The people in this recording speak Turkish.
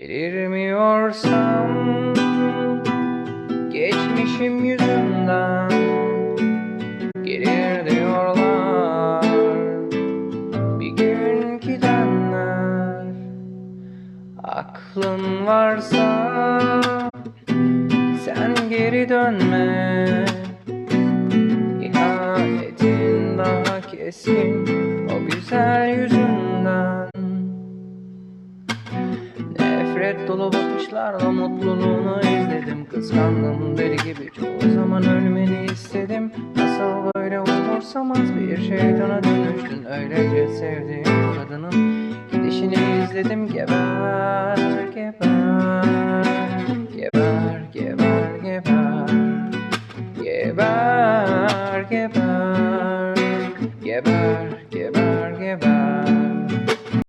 Delirmiyorsam geçmişim yüzünden gelir diyorlar. Bir gün gidenler aklın varsa sen geri dönme. İhanetin daha keskin o güzel yüzünden Nefret dolu bakışlarla mutluluğunu izledim. Kıskandım deli gibi çoğu zaman ölmeni istedim. Nasıl böyle umursamaz bir şeytana dönüştün. Öylece sevdiğim kadının gidişini izledim. Geber, geber, geber, geber, geber Geber, geber, geber, geber, geber.